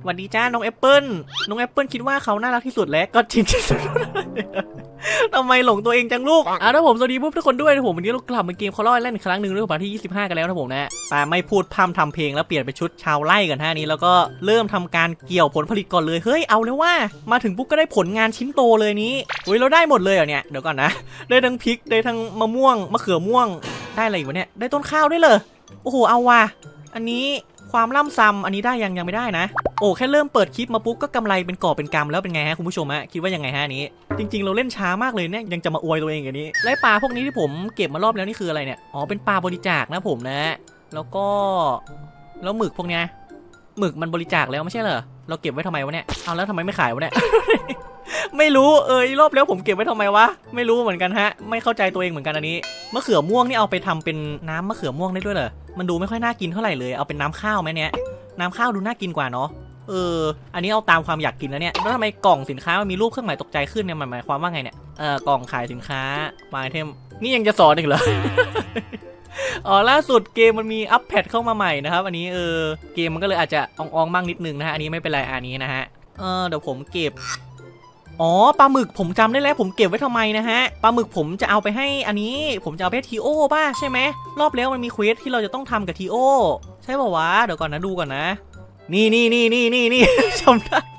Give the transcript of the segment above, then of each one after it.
สวัสดีจ้า น้องแอปเปิลน้องแอปเปิลคิดว่าเขาน่ารักที่สุดแล้วก็จริงที่สุดทำไมหลงตัวเองจังลูกอะถ้าผมสวัสดีปุ๊บทุกคนด้วยนะผมวันนี้เรากลับมาเกมคอร์ลเล่นอีกครั้งหนึ่งเรื่องของที่ 25 กันแล้วนะผมนะแต่ไม่พูดพร่ำทำเพลงแล้วเปลี่ยนเป็นชุดชาวไร่กันท่านี้แล้วก็เริ่มทำการเกี่ยวผลผลิตก่อนเลย เฮ้ยเอาเลยว่า มาถึงปุ๊บก็ได้ผลงานชิ้นโตเลยนี้อุ้ยเราได้หมดเลยเหรอเนี่ย เดี๋ยวก่อนนะ ได้ทั้งพริก ได้ทั้งมะม่วง มะเขือม่วง ได้อะไรอีกวะเนี่ย ได้ต้นข้าวด้วยเลยโอ้โห เอาว่ะ อันนี้ ความล่ำซ้ำอันนี้ได้ยังยังไม่ได้นะ โอ้แค่เริ่มเปิดคลิปมาปุ๊บก็กำไรเป็นกอบเป็นกำแล้วเป็นไงฮะคุณผู้ชมฮะคิดว่ายังไงฮะอันนี้ จริง ๆ เราเล่นช้ามากเลยเนี่ยยังจะมาอวยตัวเองอย่างนี้และปลาพวกนี้ที่ผมเก็บมารอบแล้วนี่คืออะไรเนี่ยอ๋อเป็นปลาบริจาคนะผมนะ แล้วก็แล้วหมึกพวกเนี้ยหมึกมันบริจาคแล้วไม่ใช่เหรอ เราเก็บไว้ทำไมวะเนี่ยเอาแล้วทำไมไม่ขายวะเนี่ย ไม่รู้เออรอบแล้วผมเก็บไว้ทำไมวะ ไม่รู้เหมือนกันฮะ ไม่เข้าใจตัวเองเหมือนกันอันนี้ มะเขือม่วงนี่เอาไปทำเป็นน้ำมะเขือม่วงได้ด้วยเหรอ มันดูไม่ค่อยน่ากินเท่าไหร่เลย เอาเป็นน้ำข้าวไหมเนี่ย น้ำข้าวดูน่ากินกว่าเนาะ เออ อันนี้เอาตามความอยากกินแล้วเนี่ย แล้วทำไมกล่องสินค้ามันมีรูปเครื่องหมายตกใจขึ้นเนี่ยมันหมายความว่าไงเนี่ย เออกล่องขายสินค้าวายเทม นี่ยังจะสอนอีกเหรอ อ๋อล่าสุดเกมมันมีอัปเดตเข้ามาใหม่นะครับ อันนี้เออเกมมันก็เลยอาจจะอองๆบ้างนิดนึงนะฮะอันนี้ไม่เป็นไรอันนี้นะฮะเออเดี๋ยวผมเก็บอ๋อปลาหมึกผมจำได้แล้วผมเก็บไว้ทำไมนะฮะปลาหมึกผมจะเอาไปให้อันนี้ผมจะเอาไปทีโอป่ะใช่ไหมรอบแล้วมันมีเควสที่เราจะต้องทำกับทีโอใช่ป่าวะเดี๋ยวก่อนนะดูก่อนนะ นี่นี่นี่นี่นี่นี่จำได้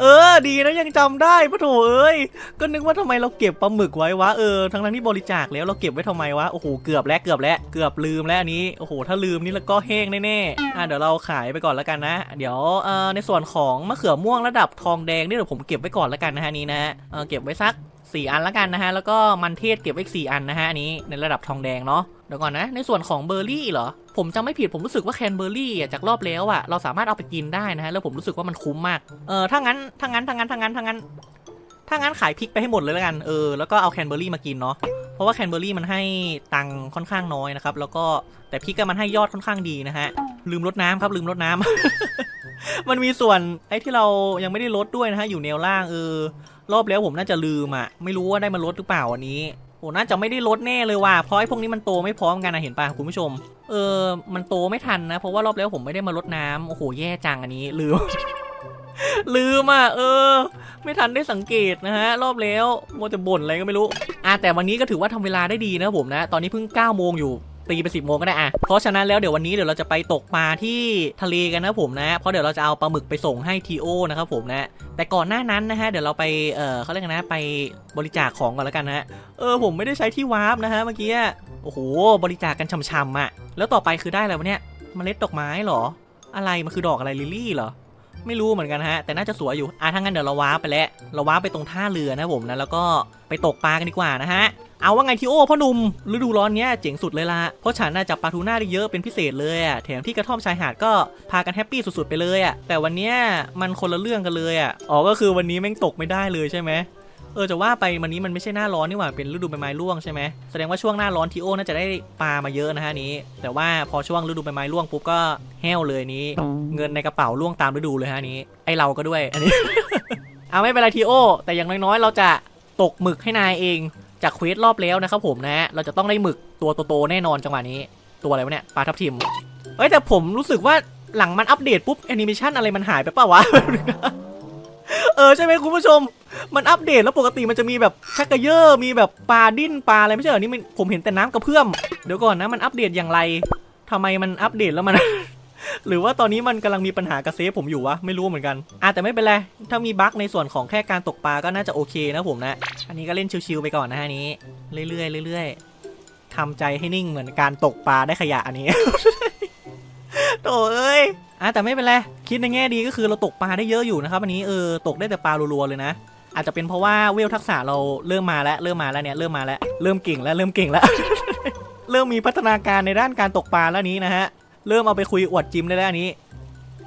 เออ ดีนะยังจำได้ปะโถเอ้ย ก็นึกว่าทำไมเราเก็บปลาหมึกไว้วะ เออ ทั้งทั้งที่บริจาคแล้วเราเก็บไว้ทำไมวะ โอ้โห เกือบแล้ว เกือบแล้ว เกือบลืมแล้วอันนี้ โอ้โห ถ้าลืมนี่แล้วก็แห้งแน่ๆ อะ เดี๋ยวเราขายไปก่อนแล้วกันนะ เดี๋ยว เอ่อ ในส่วนของมะเขือม่วงระดับทองแดงนี่เดี๋ยวผมเก็บไว้ก่อนแล้วกันนะฮะนี้นะฮะ เออเก็บไว้สัก 4 อันล้วกันนะฮะ แล้วก็มันเทศเก็บไว้อีก4อันนะฮะอันนี้ในระดับทองแดงเนาะเดี๋ยวก่อนนะ ในส่วนของเบอร์รี่เหรอ ผมจำไม่ผิดผมรู้สึกว่าแคนเบอร์รี่จากรอบแล้วอะเราสามารถเอาไปกินได้นะฮะแล้วผมรู้สึกว่ามันคุ้มมากเออถ้างั้นถ้างั้นถ้างั้นถ้างั้นถ้างั้นถ้างั้นขายพริกไปให้หมดเลยแล้วกันเออแล้วก็เอาแคนเบอร์รี่มากินเนาะเพราะว่าแคนเบอร์รี่มันให้ตังค่อนข้างน้อยนะครับแล้วก็แต่พริกก็มันให้ยอดค่อนข้างดีนะฮะลืมลดน้ำครับลืมลดน้ำมันมีส่วนไอ้ที่เรายังไม่ได้ลดด้วยนะฮะอยู่แนวล่างเออ รอบแล้วผมน่าจะลืมอะ ไม่รู้ว่าได้มาลดหรือเปล่าวันนี้โอ้น่าจะไม่ได้ลดแน่เลยว่ะ เพราะไอ้พวกนี้มันโตไม่พร้อมกันนะเห็นป่ะคุณผู้ชม เออ มันโตไม่ทันนะ เพราะว่ารอบแล้วผมไม่ได้มาลดน้ำโอ้โห แย่จังอันนี้ลืม ลืมอะ เออ ไม่ทันได้สังเกตนะฮะ รอบแล้วมัวแต่บ่นอะไรก็ไม่รู้ อะแต่วันนี้ก็ถือว่าทำเวลาได้ดีนะผมนะ ตอนนี้เพิ่ง9โมงอยู่ ตีไปสิบโมงก็ได้อะเพราะฉะนั้นแล้วเดี๋ยววันนี้เดี๋ยวเราจะไปตกปลาที่ทะเลกันนะผมนะ เพราะเดี๋ยวเราจะเอาปลาหมึกไปส่งให้ทีโอนะครับผมนะ แต่ก่อนหน้านั้นนะฮะเดี๋ยวเราไป เออเขาเรียกกันนะไปบริจาคของก่อนแล้วกันนะฮะเออผมไม่ได้ใช้ที่วาร์ปนะฮะเมื่อกี้โอ้โหบริจาคกันช่ำๆอะแล้วต่อไปคือได้อะไรวะเนี่ยเมล็ดดอกไม้เหรอ อะไรมันคือดอกอะไรลิลลี่เหรอไม่รู้เหมือนกันฮะ แต่น่าจะสวยอยู่อะถ้างั้นเดี๋ยวเราว้าร์ปไปแล้ว เราว้าร์ปไปตรงท่าเรือนะผมนะ แล้วก็ไปตกปลากันดีกว่านะฮะ เอาว่าไงทีโอพ่อหนุ่มฤดูร้อนเนี้ยเจ๋งสุดเลยละเพราะฉันน่าจับปลาทูน่าได้เยอะเป็นพิเศษเลยอะแถมที่กระท่อมชายหาดก็พากันแฮปปี้สุดๆไปเลยอะแต่วันเนี้ยมันคนละเรื่องกันเลยอะอ๋อก็คือวันนี้แม่งตกไม่ได้เลยใช่ไหมเออจะว่าไปวันนี้มันไม่ใช่หน้าร้อนนี่หว่าเป็นฤดูใบไม้ร่วงใช่ไหมแสดงว่าช่วงหน้าร้อนทีโอน่าจะได้ปลามาเยอะนะฮะนี้ แต่ว่าพอช่วงฤดูใบไม้ร่วงปุ๊บก็แห้วเลยนี้ เงินในกระเป๋าร่วงตามฤดูเลยฮะนี้ ไอเราก็ด้วยอันนี้ เอาไม่เป็นไรทีโอ แต่อย่างน้อยๆ เราจะตกหมึกให้นายเอง จากเควสรอบแล้วนะครับผมนะเราจะต้องได้หมึกตัวโตๆแน่นอนจังหวะนี้ ตัวอะไรวะเนี่ยปลาทับทิมเอ้ยแต่ผมรู้สึกว่าหลังมันอัปเดตปุ๊บแอนิเมชันอะไรมันหายไปเปล่าวะ เออใช่ไหมคุณผู้ชม มันอัปเดตแล้วปกติมันจะมีแบบชักกระเยอะมีแบบปลาดิ้นปลาอะไรไม่ใช่เหรอนี่ผมเห็นแต่น้ำกระเพื่อมเดี๋ยวก่อนนะมันอัปเดตอย่างไรทำไมมันอัปเดตแล้วมัน หรือว่าตอนนี้มันกำลังมีปัญหากับเซฟผมอยู่วะ ไม่รู้เหมือนกันอะแต่ไม่เป็นไร ถ้ามีบั๊กในส่วนของแค่การตกปลาก็น่าจะโอเคนะผมนะ อันนี้ก็เล่นชิวๆไปก่อนนะฮะนนี้ เรื่อยๆเรื่อยๆทำใจให้นิ่งเหมือนการตกปลาได้ขยะอันนี้โถ่เอ้ยอะแต่ไม่เป็นไร คิดในแง่ดีก็คือเราตกปลาได้เยอะอยู่นะครับอันนี้เออตกได้แต่ปลารัวๆเลยนะอาจจะเป็นเพราะว่าเวลทักษะเราเริ่มมาแล้วเริ่มมาแล้วเนี่ยเริ่มมาแล้วเริ่มเก่งแล้วเริ่มเก่งแล้ว เริ่มมีพัฒนาการในด้านการตกปลาแล้วนี้นะฮะ เริ่มเอาไปคุยอวดจิมได้แล้วอันนี้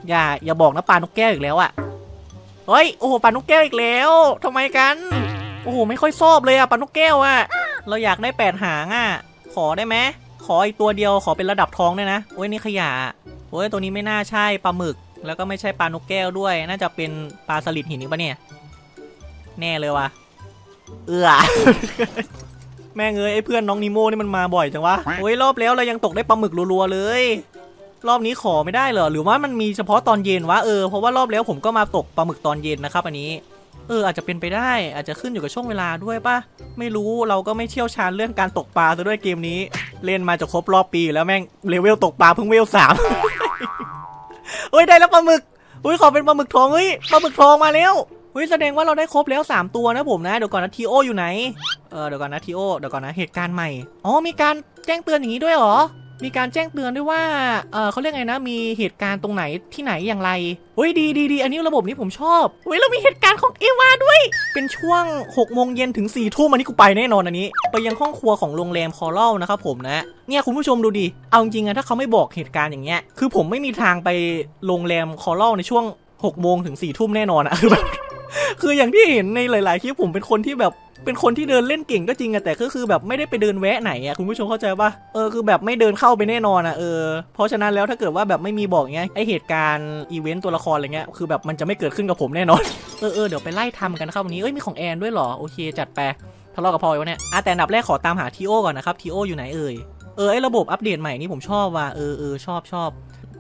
อย่าอย่าบอกนะปลานกแก้วอีกแล้วอะเฮ้ยโอ้โหปลานกแก้วอีกแล้วทำไมกันโอ้โหไม่ค่อยชอบเลยอะปลานกแก้วอะเราอยากได้แปดหางอะขอได้ไหมขออีกตัวเดียวขอเป็นระดับทองด้วยนะโอ้ยนี่ขยะโอ้ยตัวนี้ไม่น่าใช่ปลาหมึก แล้วก็ไม่ใช่ปลานกแก้วด้วย น่าจะเป็นปลาสลิดหินอีกปะเนี่ยแน่เลยว่ะเอือแม่งเอ้ยไอ้เพื่อนน้องนิโมนี่มันมาบ่อยจังวะโอ้ยรอบแล้วเรายังตกได้ปลาหมึกรัวๆเลย รอบนี้ขอไม่ได้เหรอ หรือว่ามันมีเฉพาะตอนเย็นวะเออเพราะว่ารอบแล้วผมก็มาตกปลาหมึกตอนเย็นนะครับ อันนี้ เออ อาจจะเป็นไปได้ อาจจะขึ้นอยู่กับช่วงเวลาด้วยปะไม่รู้เราก็ไม่เชี่ยวชาญเรื่องการตกปลาซะด้วยเกมนี้ เล่นมาจะครบรอบปี แล้วแม่งเลเวลตกปลาเพิ่งเวลสามเฮ้ยได้แล้วปลาหมึกเฮ้ยขอเป็นปลาหมึกทองเฮ้ยปลาหมึกทองมาแล้วเฮ้ยแสดงว่าเราได้ครบแล้ว 3 ตัวนะผมนะเดี๋ยวก่อนนะทีโออยู่ไหนเออเดี๋ยวก่อนนะทีโอเดี๋ยวก่อนนะเหตุการณ์ใหม่อ๋อมีการแจ้งเตือนอย่างนี้ด้วยเหรอ มีการแจ้งเตือนด้วยว่า เออเขาเรียกไงนะ มีเหตุการณ์ตรงไหนที่ไหนอย่างไรเฮ้ยดีดีดีอันนี้ระบบนี้ผมชอบเฮ้ยเรามีเหตุการณ์ของเอวาด้วย เป็นช่วง6โมงเย็นถึง4ทุ่มอันนี้กูไปแน่นอนอันนี้ ไปยังห้องครัวของโรงแรมคอรัลนะครับผมนะ เนี่ยคุณผู้ชมดูดิ เอาจริงๆอะถ้าเขาไม่บอกเหตุการณ์อย่างเงี้ย คือผมไม่มีทางไปโรงแรมคอรัลในช่วง6โมงถึง4ทุ่มแน่นอนอะคือแบบคืออย่างที่เห็นในหลาย ๆ คลิปผมเป็นคนที่แบบ เป็นคนที่เดินเล่นเก่งก็จริงอะแต่ก็คือแบบไม่ได้ไปเดินแวะไหนอะคุณผู้ชมเข้าใจปะเออคือแบบไม่เดินเข้าไปแน่นอนอะเออเพราะฉะนั้นแล้วถ้าเกิดว่าแบบไม่มีบอกเงี้ยไอเหตุการณ์อีเวนต์ตัวละครอะไรเงี้ยคือแบบมันจะไม่เกิดขึ้นกับผมแน่นอนเออเออเดี๋ยวไปไล่ทำกันนะครับวันนี้เอ้ยมีของแอนด้วยเหรอโอเคจัดไปทะเลาะกับพอยวะเนี่ยอะแต่อันดับแรกขอตามหาทีโอก่อนนะครับทีโออยู่ไหนเอ่ยเออไอระบบอัปเดตใหม่นี่ผมชอบว่ะเออเออชอบชอบ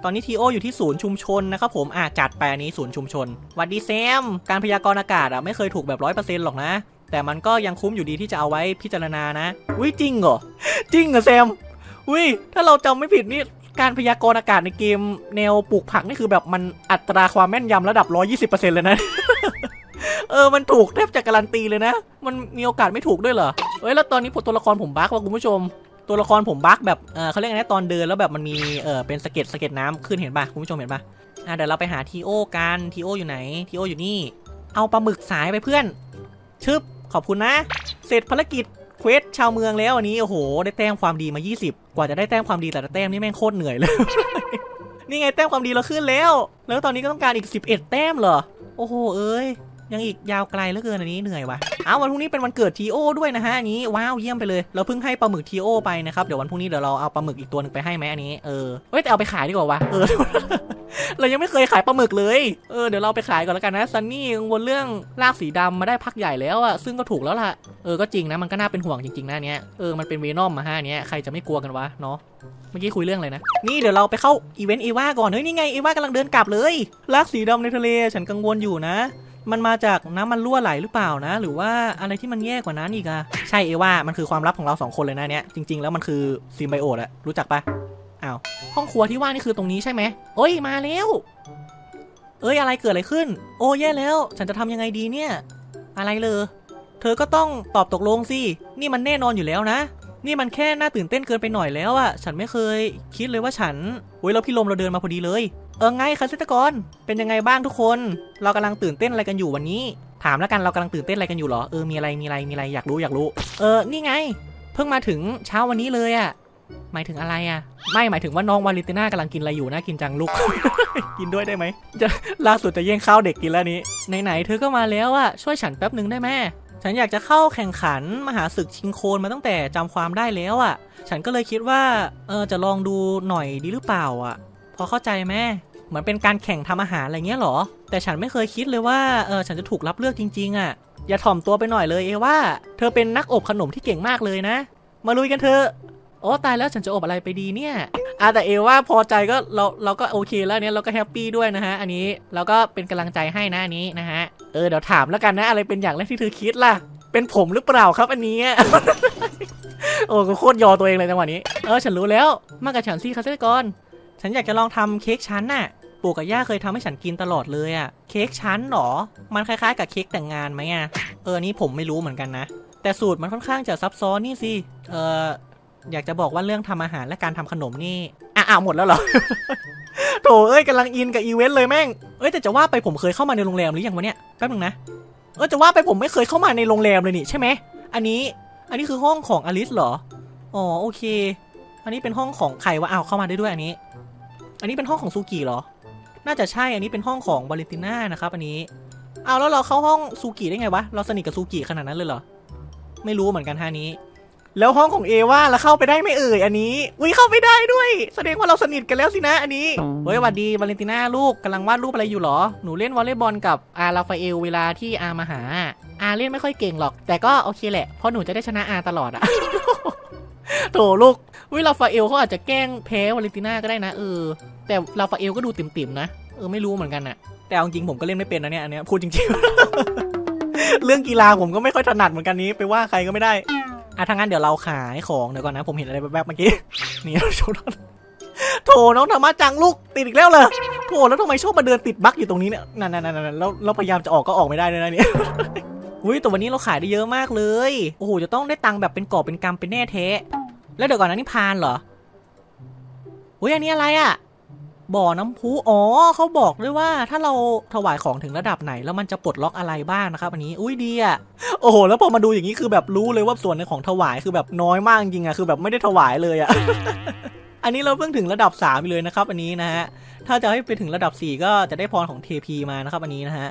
ตอนนี้ทีโออยู่ที่ศูนย์ชุมชนนะครับผมอะจัดไปอันนี้ศูนย์ชุมชนวัดดีแซม การพยากรณ์อากาศอะไม่เคยถูกแบบร้อยเปอร์เซ็นต์หรอกนะ แต่มันก็ยังคุ้มอยู่ดีที่จะเอาไว้พิจารณานะวิจริงเหรอจริงเหรอแซมวิถ้าเราจำไม่ผิดนี่การพยากรณ์อากาศในเกมแนวปลูกผักนี่คือแบบมันอัตราความแม่นยำระดับ 120%เลยนะ เออ มันถูกแทบจะการันตีเลยนะ มันมีโอกาสไม่ถูกด้วยเหรอเฮ้ย แล้วตอนนี้ตัวละครผมบั๊กว่ะคุณผู้ชม ตัวละครผมบั๊กแบบ เออเขาเรียกไงตอนเดินแล้วแบบมันมี เออเป็นสะเก็ดสะเก็ดน้ำขึ้นเห็นป่ะคุณผู้ชมเห็นป่ะ อะเดี๋ยวเราไปหาทีโอกันทีโออยู่ไหนทีโออยู่นี่ เอาปลาหมึกสายไปเพื่อน ชึบ ขอบคุณนะ เสร็จภารกิจเควสชาวเมืองแล้วอันนี้โอ้โห ได้แต้มความดีมา 20 กว่าจะได้แต้มความดีแต่ละแต้มนี่แม่งโคตรเหนื่อยเลย นี่ไงแต้มความดีเราขึ้นแล้ว แล้วตอนนี้ก็ต้องการอีก 11 แต้มเหรอ โอ้โห เอ้ยยังอีกยาวไกลเหลือเกินอันนี้เหนื่อยว่ะ เอาวันพรุ่งนี้เป็นวันเกิดทีโอด้วยนะฮะอันนี้ว้าวเยี่ยมไปเลย เราเพิ่งให้ปลาหมึกทีโอไปนะครับ เดี๋ยววันพรุ่งนี้เดี๋ยวเราเอาปลาหมึกอีกตัวหนึ่งไปให้ไหมอันนี้ เออเฮ้ยแต่เอาไปขายดีกว่าวะเออ เรายังไม่เคยขายปลาหมึกเลย เออเดี๋ยวเราไปขายก่อนแล้วกันนะซันนี่กังวลเรื่องลากสีดำมาได้พักใหญ่แล้วอะซึ่งก็ถูกแล้วล่ะ เออก็จริงนะมันก็น่าเป็นห่วงจริงๆนะเนี้ยเออมันเป็นเวนอมมาฮะอันเนี้ยใครจะไม่กลัวกันวะเนาะเมื่อกี้คุยเรื่องอะไรนะ นี่เดี๋ยวเราไปเข้าอีเวนต์เอวาก่อน เฮ้ยนี่ไงเอวากำลังเดินกลับเลยลากสีดำในทะเลฉันกังวลอยู่นะมันมาจากน้ำมันรั่วไหลหรือเปล่านะ หรือว่าอะไรที่มันแย่กว่านั้นอีกอะใช่เอว่ามันคือความลับของเราสองคนเลยนะเนี่ยจริง ๆ แล้วมันคือซิมไบโอตอะรู้จักปะ อ้าวห้องครัวที่ว่านี่คือตรงนี้ใช่ไหมโอ้ยมาแล้ว เอ้ยอะไรเกิดอะไรขึ้น โอ้แย่แล้ว ฉันจะทำยังไงดีเนี่ย อะไรเลยเธอก็ต้องตอบตกลงสิ นี่มันแน่นอนอยู่แล้วนะ นี่มันแค่น่าตื่นเต้นเกินไปหน่อยแล้วอะฉันไม่เคยคิดเลยว่าฉันโอ้ยแล้วพี่ลมเราเดินมาพอดีเลย เออไงคะเซตกรเป็นยังไงบ้างทุกคน เรากำลังตื่นเต้นอะไรกันอยู่วันนี้ ถามแล้วกันเรากำลังตื่นเต้นอะไรกันอยู่เหรอ เออมีอะไรมีอะไรมีอะไรอยากรู้อยากรู้ เออนี่ไง เพิ่งมาถึงเช้าวันนี้เลยอะ หมายถึงอะไรอะไม่หมายถึงว่าน้องวาเลนติน่ากำลังกินอะไรอยู่นะกินจังลูก กินด้วยได้ไหมจะล่าสุดจะแย่งข้าวเด็กกินแล้วนี้ไหนๆเธอก็มาแล้วอะช่วยฉันแป๊บหนึ่งได้ไหมฉันอยากจะเข้าแข่งขันมหาศึกชิงโคนมาตั้งแต่จำความได้แล้วอะ่ะ ฉันก็เลยคิดว่าเออจะลองดูหน่อยดีหรือเปล่าอะ่ะ พอเข้าใจไหมเหมือนเป็นการแข่งทำอาหารอะไรเงี้ยหรอ แต่ฉันไม่เคยคิดเลยว่าเออฉันจะถูกรับเลือกจริง ๆ อะ อย่าถ่อมตัวไปหน่อยเลยเอว่า เธอเป็นนักอบขนมที่เก่งมากเลยนะ มาลุยกันเถอะ โอ้ตายแล้วฉันจะอบอะไรไปดีเนี่ยอะแต่เอว่าพอใจก็เราเราก็โอเคแล้วเนี่ยเราก็แฮปปี้ด้วยนะฮะอันนี้เราก็เป็นกำลังใจให้นะอันนี้นะฮะเออเดี๋ยวถามแล้วกันนะอะไรเป็นอย่างแรกที่เธอคิดล่ะ เป็นผมหรือเปล่าครับอันนี้โอ้ก็โคตรยอตัวเองเลยจังหวะนี้เออฉันรู้แล้วมากับฉันสิคาเซ่กอนฉันอยากจะลองทำเค้กชั้นน่ะปู่กับย่าเคยทำให้ฉันกินตลอดเลยอะเค้กชั้นเหรอ มันคล้ายๆ กับเค้กแต่งงานไหมอะเอออนนี่ผมไม่รู้เหมือนกันนะ แต่สูตรมันค่อนข้างจะซับซ้อนนี่สิเออ อยากจะบอกว่าเรื่องทำอาหารและการทำขนมนี่อะอะหมดแล้วเหรอ โถเอ้ยกำลังอินกับอีเวนต์เลยแม่ง เอ้ยแต่จะว่าไปผมเคยเข้ามาในโรงแรมหรือยังวะเนี่ยแป๊บนึงนะ เออจะว่าไปผมไม่เคยเข้ามาในโรงแรมเลยนี่ใช่ไหม อันนี้ อันนี้คือห้องของอลิสเหรอ อ๋อโอเค อันนี้เป็นห้องของใครวะอ้าวเข้ามาได้ด้วยอันนี้ อันนี้เป็นห้องของซูกิเหรอ น่าจะใช่ อันนี้เป็นห้องของวาเลนติน่านะครับ อันนี้เอาแล้วเราเข้าห้องซูกิได้ไงวะ เราสนิทกับซูกิขนาดนั้นเลยเหรอ ไม่รู้เหมือนกันท่านี้ แล้วห้องของเอว่าแล้วเข้าไปได้ไม่เอ่ยอันนี้อุ้ยเข้าไปได้ด้วย แสดงว่าเราสนิทกันแล้วสินะอันนี้เฮ้ยหวัดดีวาเลนติน่าลูกกำลังวาดรูปอะไรอยู่เหรอ หนูเล่นวอลเลย์บอลกับอาราฟาเอลเวลาที่อามาหา อาเล่นไม่ค่อยเก่งหรอก แต่ก็โอเคแหละเพราะหนูจะได้ชนะอาตลอดอะโถลูกวิลาฟาเอลเขาอาจจะแกล้งแพ้วาเลนติน่าก็ได้นะเออ แต่ลาฟาเอลก็ดูติ่มๆนะเออไม่รู้เหมือนกันอะแต่เอาจริงผมก็เล่นไม่เป็นนะเนี่ยอันเนี้ยพูดจริงๆ เรื่องกีฬาผมก็ไม่ค่อยถนัดเหมือนกันนี้ไปว่าใครก็ไม่ได้ อะถ้างั้นเดี๋ยวเราขายของเดี๋ยวก่อนนะผมเห็นอะไรแบบๆเมื่อกี้นี่โชว์น้องโถน้องธรรมะจังลูกติดอีกแล้วเลยโถแล้วทำไมชอบมาเดินติดบั๊กอยู่ตรงนี้เนี่ยนั่นๆๆๆแล้วแล้วพยายามจะออกก็ออกไม่ได้เลยนะเนี่ยอุ้ยแต่วันนี้เราขายได้เยอะมากเลยโอ้โหจะต้องได้ตังค์แบบเป็นกอบเป็นกำเป็นแน่เทะแล้วเดี๋ยวก่อนนะนี่พานเหรออุ้ยอันนี้อะไรอะ่ะ บ่อน้ำพุอ๋อเขาบอกด้วยว่าถ้าเราถวายของถึงระดับไหน แล้วมันจะปลดล็อกอะไรบ้างนะครับอันนี้อุ้ยดีอะ่ะโอ้โหแล้วพอมาดูอย่างนี้คือแบบรู้เลยว่าส่วนในของถวายคือแบบน้อยมากจริงอะ่ะคือแบบไม่ได้ถวายเลยอะ่ะอันนี้เราเพิ่งถึงระดับ3ไปเลยนะครับ อันนี้นะฮะถ้าจะให้ไปถึงระดับ 4 ก็จะได้พรของเทพีมานะครับ อันนี้นะฮะ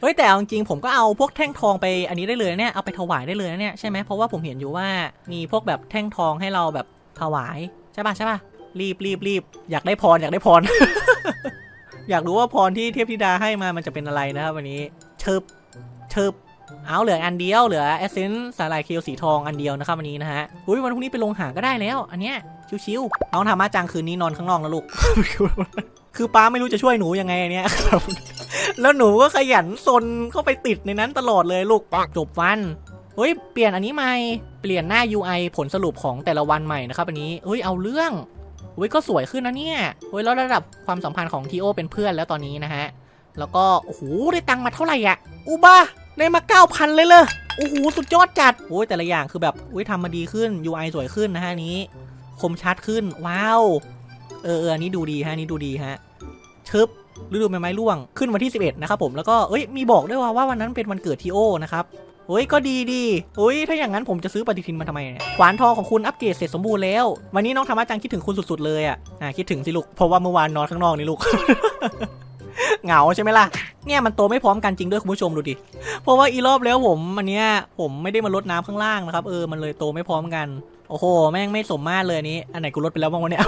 เฮ้ยแต่จริงๆผมก็เอาพวกแท่งทองไปอันนี้ได้เลยเนี่ยเอาไปถวายได้เลยเนี่ยใช่ไหมเพราะว่าผมเห็นอยู่ว่ามีพวกแบบแท่งทองให้เราแบบถวายใช่ป่ะใช่ป่ะ รีบรีบรีบอยากได้พรอยากได้พร อยากรู้ว่าพรที่เทพธิดาให้มามันจะเป็นอะไรนะครับวันนี้เชิบเชิบเอาเหลืออันเดียวเหลือเอเซนสาลายเคียวสีทองอันเดียวนะครับวันนี้นะฮะอุ้ยวันพรุ่งนี้ไปลงหาก็ได้แล้ว อันเนี้ยชิวๆน้องทำมาจังคืนนี้นอนข้างนอกนะลูก คือป้าไม่รู้จะช่วยหนูยังไงอันเนี้ยครับแล้วหนูก็ขยันซนเข้าไปติดในนั้นตลอดเลยลูกจบวันเฮ้ยเปลี่ยนอันนี้ใหม่เปลี่ยนหน้า UI ผลสรุปของแต่ละวันใหม่นะครับอันนี้เฮ้ยเอาเรื่อง เฮ้ยก็สวยขึ้นนะเนี่ยเฮ้ยแล้วระดับความสัมพันธ์ของทีโอเป็นเพื่อนแล้วตอนนี้นะฮะ แล้วก็โอ้โหได้ตังค์มาเท่าไหร่อะอุบ้าได้มา 9,000 เลยเลยโอ้โหสุดยอดจัดโอ้ยแต่ละอย่างคือแบบอุ้ยทำมาดีขึ้น UI สวยขึ้นนะฮะนี้คมชัดขึ้นว้าว เออเอออันนี้ดูดีฮะนนี้ดูดีฮะชึบฤดูใบไม้ร่วงขึ้นวันที่ 11 นะครับผมแล้วก็เอ้ยมีบอกด้วยว่าว่าวันนั้นเป็นวันเกิดทีโอนะครับ เฮ้ยก็ดีดีเฮ้ยถ้าอย่างนั้นผมจะซื้อปฏิทินมาทำไมเนี่ยขวานทองของคุณอัปเกรดเสร็จสมบูรณ์แล้ว วันนี้น้องธรรมะจังคิดถึงคุณสุดๆเลยอะอ่าคิดถึงสิลูกเพราะว่าเมื่อวานนอนข้างนอกนี่ลูกเหงาใช่ไหมล่ะเนี่ยมันโตไม่พร้อมกันจริงด้วยคุณผู้ชมดูดิ เพราะว่าอีรอบแล้วผมอันเนี้ยผมไม่ได้มาลดน้ำข้างล่างนะครับเออมันเลยโตไม่พร้อมกัน โอ้โห แม่งไม่สมมาตรเลยนี้ อันไหนกูลดไปแล้วบ้างวะเนี่ย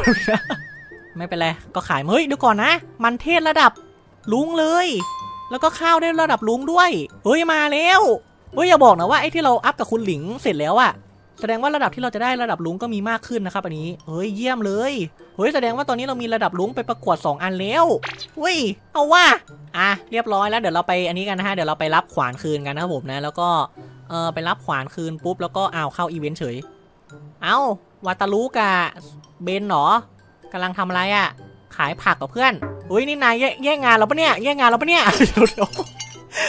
ไม่เป็นไรก็ขายเฮ้ยเดี๋ยวก่อนนะ มันเทศระดับลุงเลย แล้วก็ข้าวได้ระดับลุงด้วย เฮ้ยมาแล้ว เฮ้ยอย่าบอกนะว่าไอ้ที่เราอัพกับคุณหลิงเสร็จแล้วอะแสดงว่าระดับที่เราจะได้ระดับลุงก็มีมากขึ้นนะครับอันนี้เฮ้ยเยี่ยมเลยเฮ้ยแสดงว่าตอนนี้เรามีระดับลุงไปประกวด 2 อันแล้วเฮ้ยเอาว่าอะเรียบร้อยแล้วเดี๋ยวเราไปอันนี้กันนะฮะเดี๋ยวเราไปรับขวานคืนกันนะครับผมนะแล้วก็เออไปรับขวานคืนปุ๊บแล้วก็อ้าวเข้าอีเวนต์เฉย เอ้าวาตาลุกะเบนเหรอกำลังทำอะไรอะขายผักกับเพื่อนอุ้ยนี่นายแย่งงานเราปะเนี่ยแย่งงานเราปะเนี่ยเดี๋ยวเดี๋ยว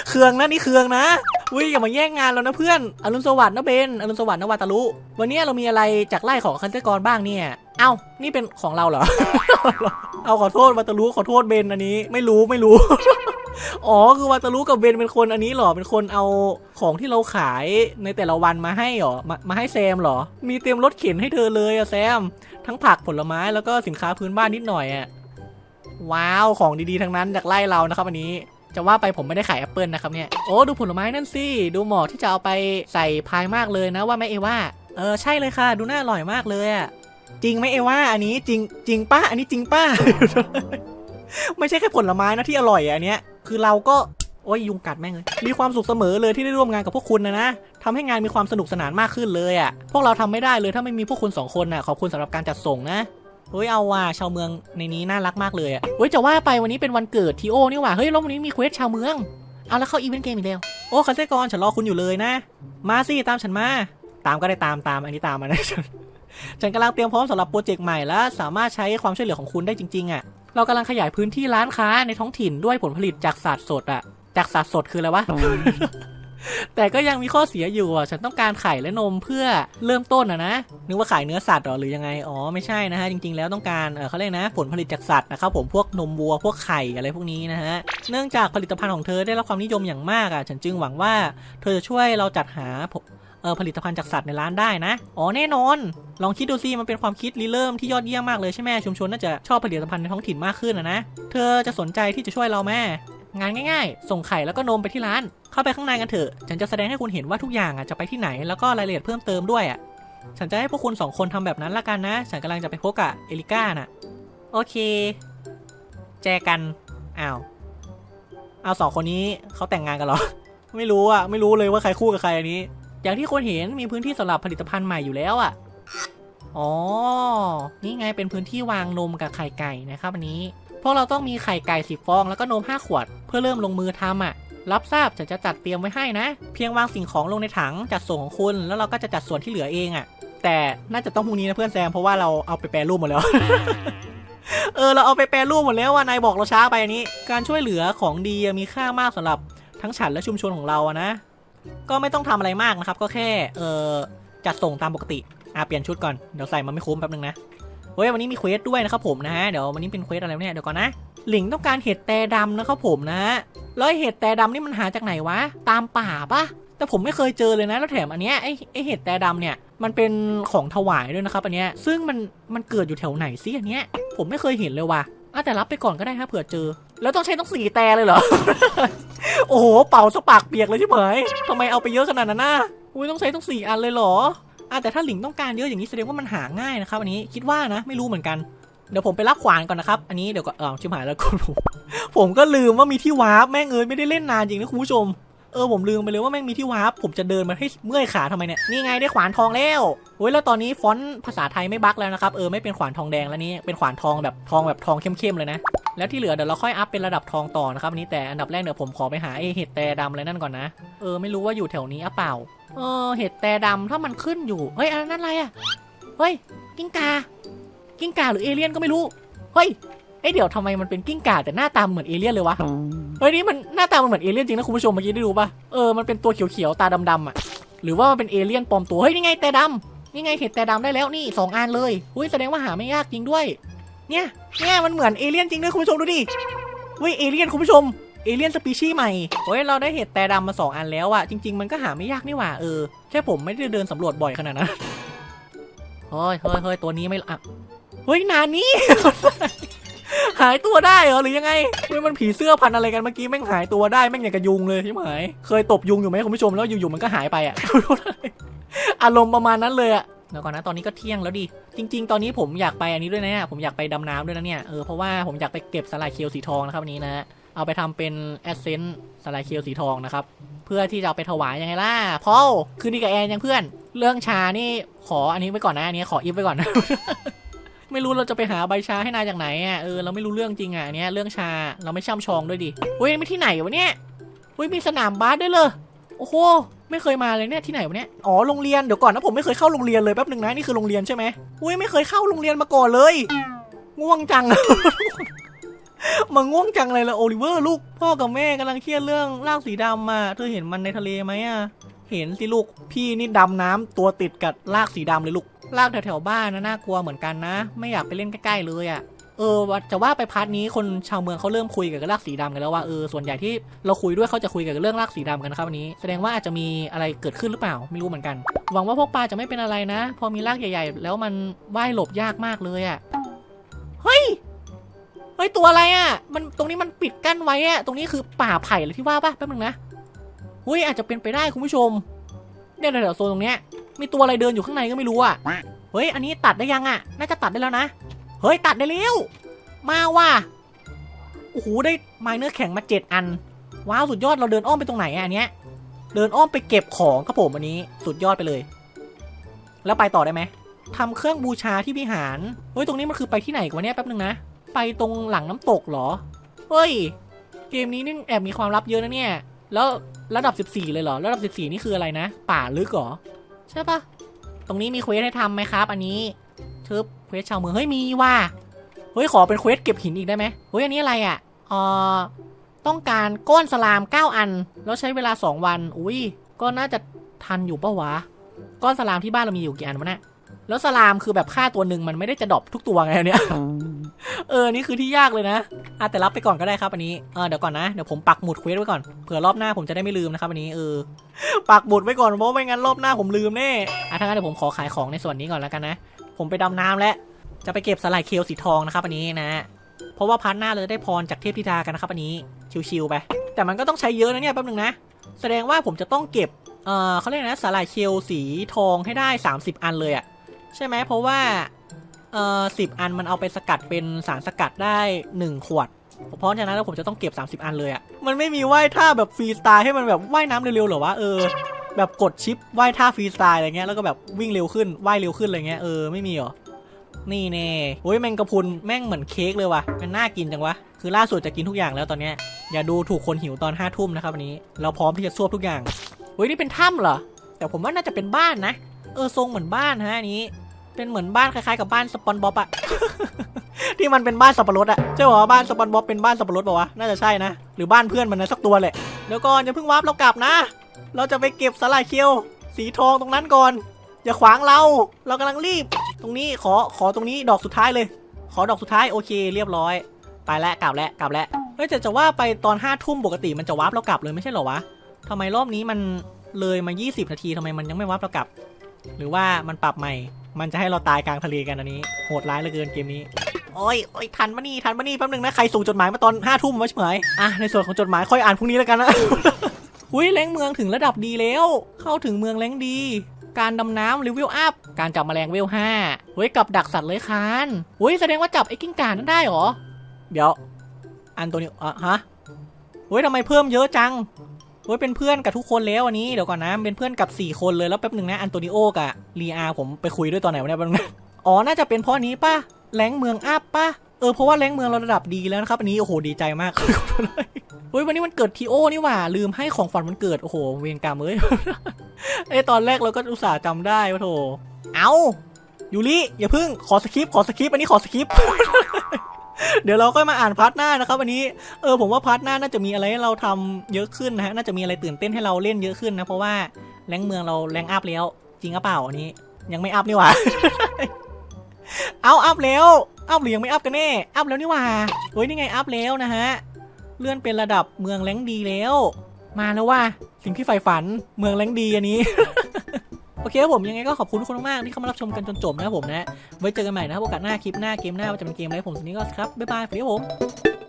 เครืองนะนี่เครืองนะ อุ้ยอย่ามาแย่งงานเรานะเพื่อน อรุณสวัสดิ์นะเบน อรุณสวัสดิ์นะวาตาลุ วันนี้เรามีอะไรจากไล่ของคันเตกรบ้างเนี่ย เอ้า นี่เป็นของเราเหรอ เอาขอโทษวาตาลุขอโทษเบนอันนี้ ไม่รู้ไม่รู้ อ๋อคือวาตาลุกับเบนเป็นคนอันนี้หรอ เป็นคนเอาของที่เราขายในแต่ละวันมาให้เหรอ มามาให้แซมเหรอ มีเต็มรถเข็นให้เธอเลยอะแซม ทั้งผักผลไม้แล้วก็สินค้าพื้นบ้านนิดหน่อยอะว้าว ของดีๆ ทั้งนั้นจากไล่เรานะครับอันนี้ จะว่าไปผมไม่ได้ขายแอปเปิลนะครับเนี่ยโอ้ดูผลไม้นั่นสิดูเหมาะที่จะเอาไปใส่พายมากเลยนะว่าไหมเอว่าเออใช่เลยค่ะ ดูน่าอร่อยมากเลยอะจริงไหมเอว่าอันนี้จริงจริงป้าอันนี้จริงป้า ไม่ใช่แค่ผลไม้นะที่อร่อยอันเนี้ยคือเราก็โอ้ยยุงกัดแม่งเลย มีความสุขเสมอเลยที่ได้ร่วมงานกับพวกคุณนะนะทำให้งานมีความสนุกสนานมากขึ้นเลยอะพวกเราทำไม่ได้เลยถ้าไม่มีพวกคุณสองคนน่ะ ขอบคุณสำหรับการจัดส่งนะ เฮ้ยเอาว่ะชาวเมืองในนี้น่ารักมากเลยอะเฮ้ยจะว่าไปวันนี้เป็นวันเกิดทีโอนี่หว่าเฮ้ยแล้ววันนี้มีเควสชาวเมืองเอาแล้วเข้าอีเวนต์เกมอีกแล้วโอ้คาเซ่กรฉันรอคุณอยู่เลยนะ มาสิตามฉันมา ตามก็ได้ตามตามอันนี้ตามมานะฉันฉันกำลังเตรียมพร้อมสำหรับโปรเจกต์ใหม่และสามารถใช้ความช่วยเหลือของคุณได้จริงๆอะเรากำลังขยายพื้นที่ร้านค้าในท้องถิ่นด้วยผลผลิตจากสัตว์สดอะจากสัตว์สดคืออะไรวะ แต่ก็ยังมีข้อเสียอยู่อะ ฉันต้องการไข่และนมเพื่อเริ่มต้นอะนะ นึกว่าขายเนื้อสัตว์หรอหรือยังไง อ๋อไม่ใช่นะฮะ จริง ๆ แล้วต้องการเออเขาเรียกนะ ผลผลิตจากสัตว์นะครับผมพวกนมวัวพวกไข่อะไรพวกนี้นะฮะ เนื่องจากผลิตภัณฑ์ของเธอได้รับความนิยมอย่างมากอะ ฉันจึงหวังว่าเธอจะช่วยเราจัดหาผลิตภัณฑ์จากสัตว์ในร้านได้นะ อ๋อแน่นอน ลองคิดดูสิมันเป็นความคิดริเริ่มที่ยอดเยี่ยมมากเลยใช่ไหมชุมชนน่าจะชอบผลิตภัณฑ์ในท้องถิ่นมากขึ้นนะนะ เธอจะสนใจที่จะช่วยเราแม่งานง่ายๆ ส่งไข่แล้วก็นมไปที่ร้าน เข้าไปข้างในกันเถอะ ฉันจะแสดงให้คุณเห็นว่าทุกอย่างอะจะไปที่ไหนแล้วก็รายละเอียดเพิ่มเติมด้วยอะ ฉันจะให้พวกคุณสองคนทำแบบนั้นละกันนะ ฉันกำลังจะไปพบกับเอลิก้าน่ะ โอเค แจกัน อ้าว เอาสองคนนี้เขาแต่งงานกันเหรอ ไม่รู้อะ ไม่รู้เลยว่าใครคู่กับใครอันนี้ อย่างที่คนเห็นมีพื้นที่สำหรับผลิตภัณฑ์ใหม่อยู่แล้วอะ อ๋อ นี่ไงเป็นพื้นที่วางนมกับไข่ไก่นะครับอันนี้ พวกเราต้องมีไข่ไก่สิบฟองแล้วก็นมห้าขวด เพื่อเริ่มลงมือทำอะ รับทราบฉันจะจัดเตรียมไว้ให้นะ เพียงวางสิ่งของลงในถังจัดส่วนของคุณ แล้วเราก็จะจัดส่วนที่เหลือเองอะ แต่น่าจะต้องพรุ่งนี้นะเพื่อนแซมเพราะว่าเราเอาไปแปรรูปหมดแล้ว เออเราเอาไปแปรรูปหมดแล้วว่านายบอกเราช้าไปอันนี้ การช่วยเหลือของดีมีค่ามากสำหรับทั้งฉันและชุมชนของเราอะนะ ก็ไม่ต้องทำอะไรมากนะครับ ก็แค่ เออจัดส่งตามปกติอะเปลี่ยนชุดก่อนเดี๋ยวใส่มันไม่คุ้มแป๊บนึงนะ เฮ้ยวันนี้มีเควสด้วยนะครับผมนะฮะเดี๋ยววันนี้เป็นเควสอะไรเนี่ยเดี๋ยวก่อนนะหลิงต้องการเห็ดแต่ดำนะครับผมนะแล้วไอ้เห็ดแต่ดำนี่มันหาจากไหนวะ ตามป่าปะแต่ผมไม่เคยเจอเลยนะแล้วแถมอันเนี้ยไอ้ไอ้เห็ดแต่ดำเนี่ยมันเป็นของถวายด้วยนะครับอันเนี้ยซึ่งมันมันเกิดอยู่แถวไหนซิอันเนี้ยผมไม่เคยเห็นเลยว่ะอะแต่รับไปก่อนก็ได้ครับเผื่อเจอ แล้วต้องใช้ต้องสี่แต่เลยเหรอ โอ้โหเป่าสปากเปียกเลยใช่ไหมทำไมเอาไปเยอะขนาดนั้นน่ะอุ้ยต้องใช้ต้องสี่อันเลยเหรอ อะแต่ถ้าหลิงต้องการเยอะอย่างนี้แสดงว่ามันหาง่ายนะครับอันนี้คิดว่านะไม่รู้เหมือนกันเดี๋ยวผมไปรับขวานก่อนนะครับ อันนี้เดี๋ยวก็เออชิบหายแล้วคุณผมผมก็ลืมว่ามีที่วาร์ปแม่งเอ้ยไม่ได้เล่นนานจริงนะคุณผู้ชม เออผมลืมไปเลยว่าแม่งมีที่วาร์ปผมจะเดินมาให้เมื่อยขาทำไมเนี่ย นี่ไงได้ขวานทองแล้วโอ้ยแล้วตอนนี้ฟอนต์ภาษาไทยไม่บั๊กแล้วนะครับ เออไม่เป็นขวานทองแดงแล้วนี่เป็นขวานทองแบบทองแบบทองเข้มๆเลยนะ แล้วที่เหลือเดี๋ยวเราค่อยอัพเป็นระดับทองต่อนะครับอันนี้แต่อันดับแรกเดี๋ยวผมขอไปหาไอเห็ดแต่ดำอะไรนั่นก่อนนะ เออไม่รู้ว่าอยู่แถวนี้อะเปล่า เออเห็ดแต่ดำถ้ามันขึ้นอยู่ เฮ้ยอันนั้นอะไรอะ เฮ้ย กิ้งกา กิ้งกาหรือเอเลี่ยนก็ไม่รู้ เฮ้ยไอยเดี๋ยวทำไมมันเป็นกิ้งก่าแต่หน้าตาเหมือนเอเลี่ยนเลยวะ เฮ้ยนี่มันหน้าตามันเหมือนเอเลี่ยนจริงนะคุณผู้ชมเมื่อกี้ได้ดูปะเออมันเป็นตัวเขียวๆตาดำๆอะ หรือว่ามันเป็นเอเลี่ยนปลอมตัว เฮ้ยนี่ไงแต่ดำนี่ไงเห็ดแต่ดำได้แล้วนี่สองอันเลยอุ้ยแสดงว่าหาไม่ยากจริงด้วย เนี่ยเนี่ยมันเหมือนเอเลี่ยนจริงด้วยคุณผู้ชมดูดิเฮ้ยเอเลี่ยนคุณผู้ชม เอเลี่ยนสปีชีส์ใหม่เฮ้ยเราได้เห็ดแต่ดำมาสองอันแล้วอะจริง ๆ มันก็หาไม่ยากนี่หว่าเออแค่ผมไม่ได้เดินสำรวจบ่อยขนาดนั้นเฮ้ยเฮ้ยเฮ้ยตัวนี้ไม่อะเฮ้ยนานนี้หายตัวได้เหรอหรือยังไงเฮ้ยมันผีเสื้อพันอะไรกันเมื่อกี้แม่งหายตัวได้แม่งอย่างกับยุงเลยใช่ไหมเคยตบยุงอยู่ไหมคุณผู้ชมแล้วอยู่ๆมันก็หายไปอะอารมณ์ประมาณนั้นเลยอะเดี๋ยวก่อนนะตอนนี้ก็เที่ยงแล้วดิจริง ๆ ตอนนี้ผมอยากไปอันนี้ด้วยนะผมอยากไปดำน้ำด้วยนะเนี่ยเออเพราะว่าผมอยากไปเก็บสลายเคียวสีทองนะครับวันนี้นะ เอาไปทำเป็นแอสเซนต์สลเคียวสีทองนะครับ เพื่อที่จะเอาไปถวายยังไงล่ะพอลคืนดีกับแอนยังเพื่อน เรื่องชานี่ขออันนี้ไว้ก่อนนะอันนี้ขออิฟไว้ก่อนนะไม่รู้เราจะไปหาใบชาให้นายจากไหนอะเออเราไม่รู้เรื่องจริงอะอันเนี้ยเรื่องชาเราไม่ช่ำชองด้วยดิเฮ้ยไม่ที่ไหนวะเนี่ยเฮ้ยมีสนามบาสด้วยเลยโอ้โหไม่เคยมาเลยเนี่ยที่ไหนวะเนี่ยอ๋อโรงเรียนเดี๋ยวก่อนนะผมไม่เคยเข้าโรงเรียนเลยแป๊บหนึ่งนะนี่คือโรงเรียนใช่ไหมอุ้ยไม่เคยเข้าโรงเรียนมาก่อนเลย ง่วงจัง มาง่วงจังเลยละโอลิเวอร์ลูกพ่อกับแม่กำลังเครียดเรื่องร่างสีดำอะเธอเห็นมันในทะเลไหมอะเห็นสิลูกพี่นี่ดำน้ำตัวติดกับลากสีดำเลยลูกลากแถวๆบ้านนะน่ากลัวเหมือนกันนะ ไม่อยากไปเล่นใกล้ๆเลยอะเออจะว่าไปพาร์ทนี้คนชาวเมืองเขาเริ่มคุยกับรากสีดำกันแล้วว่าเออส่วนใหญ่ที่เราคุยด้วยเขาจะคุยกับเรื่องรากสีดำกันนะครับวันนี้ แสดงว่าอาจจะมีอะไรเกิดขึ้นหรือเปล่าไม่รู้เหมือนกัน หวังว่าพวกปลาจะไม่เป็นอะไรนะ พอมีรากใหญ่ ๆ แล้วมันว่ายหลบยากมากเลยอะ่ะเฮ้ย เฮ้ยตัวอะไรอะ่ะ มันตรงนี้มันปิดกั้นไว้อะตรงนี้คือป่าไผ่เลยที่ว่าป่ะแป๊บนึงนะเฮ้ยอาจจะเป็นไปได้คุณผู้ชม เนี่ยแถวๆโซนตรงเนี้ยมีตัวอะไรเดินอยู่ข้างในก็ไม่รู้อะ่ะ เฮ้ยอันนี้ตัดได้ยังอะ่ะ น่าจะตัดได้แล้วนะ เฮ้ยตัดได้แล้ว มาว่ะ โอ้โหได้ไม้เนื้อแข็งมาเจ็ดอัน ว้าวสุดยอดเราเดินอ้อมไปตรงไหนอะอันเนี้ย เดินอ้อมไปเก็บของครับผมอันนี้สุดยอดไปเลย แล้วไปต่อได้ไหมทำเครื่องบูชาที่วิหาร เฮ้ยตรงนี้มันคือไปที่ไหนกวะเนี่ยแป๊บนึงนะ ไปตรงหลังน้ำตกเหรอ เฮ้ย เกมนี้นี่แอบมีความลับเยอะนะเนี่ย แล้วระดับ 14 เลยเหรอ ระดับ 14 นี่คืออะไรนะ ป่าลึกเหรอ ใช่ปะตรงนี้มีเควสให้ทำไหมครับ อันนี้ทิบเควสชาวเมือง เฮ้ยมีว่ะ เฮ้ยขอเป็นเควสเก็บหินอีกได้ไหมเฮ้ยอันนี้อะไรอะเอ่อต้องการก้อนสลาม 9 อัน แล้วใช้เวลา 2 วัน อุ้ย ก็น่าจะทันอยู่ปะวะ ก้อนสลามที่บ้านเรามีอยู่กี่อันวะเนี่ย แล้วสลามคือแบบค่าตัวหนึ่งมันไม่ได้จะดรอปทุกตัวไงเนี่ย เออ นี่คือที่ยากเลยนะอะแต่รับไปก่อนก็ได้ครับอันนี้ เออเดี๋ยวก่อนนะ เดี๋ยวผมปักหมุดเควสไว้ก่อน เผื่อรอบหน้าผมจะได้ไม่ลืมนะครับอันนี้เออ ปักหมุดไว้ก่อนเพราะไม่งั้นรอบหน้าผมลืมแน่อะถ้างั้นเดี๋ยวผมขอขายของในส่วนนี้ก่อนแล้วกันนะ ผมไปดำน้ำแล้ว จะไปเก็บสลายเคลสีทองนะครับอันนี้นะ เพราะว่าพาร์ทหน้าเราจะได้พรจากเทพธิดากันนะครับอันนี้ ชิวๆไป แต่มันก็ต้องใช้เยอะนะเนี่ยแป๊บนึงนะ แสดงว่าผมจะต้องเก็บ เออเขาเรียกนะสลายเคลสีทองให้ได้ 30 อันเลยอะ ใช่ไหมเพราะว่าเอ่อสิอันมันเอาไปสกัดเป็นสารสกัดได้1ขวด เพราะฉะนั้นแล้วผมจะต้องเก็บ 30 อันเลยอะมันไม่มีว่ายท่าแบบฟรีสไตล์ให้มันแบบว่ายน้ำเร็วๆหรอวะเออแบบกดชิปว่ายท่าฟรีสไตล์อะไรเงี้ยแล้วก็แบบวิ่งเร็วขึ้นว่ายเร็วขึ้นอะไรเงี้ยเออไม่มีหรอนี่แน่โอ้ยแมงกะพุนแม่งเหมือนเค้กเลยว่ะมันน่ากินจังวะคือล่าสุดจะกินทุกอย่างแล้วตอนเนี้ยอย่าดูถูกคนหิวตอนห้าทุ่มนะครับวันนี้ เราพร้อมที่จะซวบทุกอย่างเฮ้ยนี่เป็นถ้ำเหรอแต่ผมว่าน่าจะเป็นบ้านนะ เออทรงเหมือนบ้านฮะอันนี้ เป็นเหมือนบ้านคล้ายๆกับบ้านสปอนบ๊อบอะ ที่มันเป็นบ้านสับปะรดอะใช่ป่าวะบ้านสปอนบ๊อบเป็นบ้านสับปะรดป่าวะน่าจะใช่นะหรือบ้านเพื่อนมันนะสักตัวแหละเดี๋ยวก่อนอย่าเพิ่งวาร์ปเรากลับนะ เราจะไปเก็บสลายเคียวสีทองตรงนั้นก่อน อย่าขวางเรา เรากำลังรีบ ตรงนี้ขอขอตรงนี้ดอกสุดท้ายเลย ขอดอกสุดท้ายโอเค เรียบร้อย ไปแล้วกลับแล้วกลับแล้วเฮ้ยแต่จะว่าไปตอนห้าทุ่มปกติมันจะวาร์ปเรากลับเลยไม่ใช่เหรอวะทำไมรอบนี้มันเลยมา 20 นาทีทำไมมันยังไม่วาร์ปเรากลับ หรือว่ามันปรับใหม่ มันจะให้เราตายกลางทะเลกันอันนี้ โหดร้ายเหลือเกินเกมนี้ โอ้ยโอ้ยทันมานี่ ทันมานี่แป๊บนึงนะ ใครส่งจดหมายมาตอนห้าทุ่มวะเฉยอะ ในส่วนของจดหมายค่อยอ่านพรุ่งนี้แล้วกันนะ อุ้ยแรงเมืองถึงระดับดีแล้ว เข้าถึงเมืองแรงดี การดำน้ำเลเวลอัพ การจับแมลงเวลห้าเฮ้ยกับดักสัตว์เลื้อยคลานเฮ้ยแสดงว่าจับไอ้กิ้งก่านั้นได้เหรอ เดี๋ยว อันตัวนี้อะฮะเฮ้ยทำไมเพิ่มเยอะจัง เฮ้ยเป็นเพื่อนกับทุกคนแล้วอันนี้เดี๋ยวก่อนนะเป็นเพื่อนกับ 4 คนเลยแล้วแป๊บหนึ่งนะอันโตนิโอกับลีอาผมไปคุยด้วยตอนไหนวะเนี่ยแป๊บนึงนอ๋อน่าจะเป็นเพราะนี้ป่ะแรงเมืองอัพป่ะเออเพราะว่าแรงเมืองเราระดับดีแล้วนะครับอันนี้โอ้โหดีใจมากเฮ้ยวันนี้มันเกิดทีโอนี่หว่าลืมให้ของฝันมันเกิดโอ้โหเวรกรรมเอ้ยเอ้ยตอนแรกเราก็อุตส่าห์จำได้ว่าโถเอายูริอย่าพึ่งขอสคริปขอสคริปอันนี้ขอสคริป เดี๋ยวเราค่อยมาอ่านพาร์ทหน้านะครับวันนี้เออผมว่าพาร์ทหน้าน่าจะมีอะไรให้เราทำเยอะขึ้นนะฮะน่าจะมีอะไรตื่นเต้นให้เราเล่นเยอะขึ้นนะเพราะว่าแรงเมืองเราแรงอัพแล้ว จริงหรือเปล่าอันนี้ ยังไม่อัพนี่หว่าเอาอัพแล้วอัพหรือยังไม่อัพกันแน่อัพแล้วนี่หว่าเฮ้ยนี่ไงอัพแล้วนะฮะเลื่อนเป็นระดับเมืองแรงดีแล้ว มาแล้วว่าสิ่งที่ใฝ่ฝันเมืองแรงดีอันนี้ อเคครับผมยังไงก็ขอบคุณทุกคนมากๆที่เข้ามารับชมกันจนจบนะครับผมนะไว้เจอกันใหม่นะครับโอกาสหน้าคลิปหน้าเกมหน้าว่าจะเป็นเกมอะไรผมสวัสดีก็ครับบ๊ายบายสวัสดีครับผม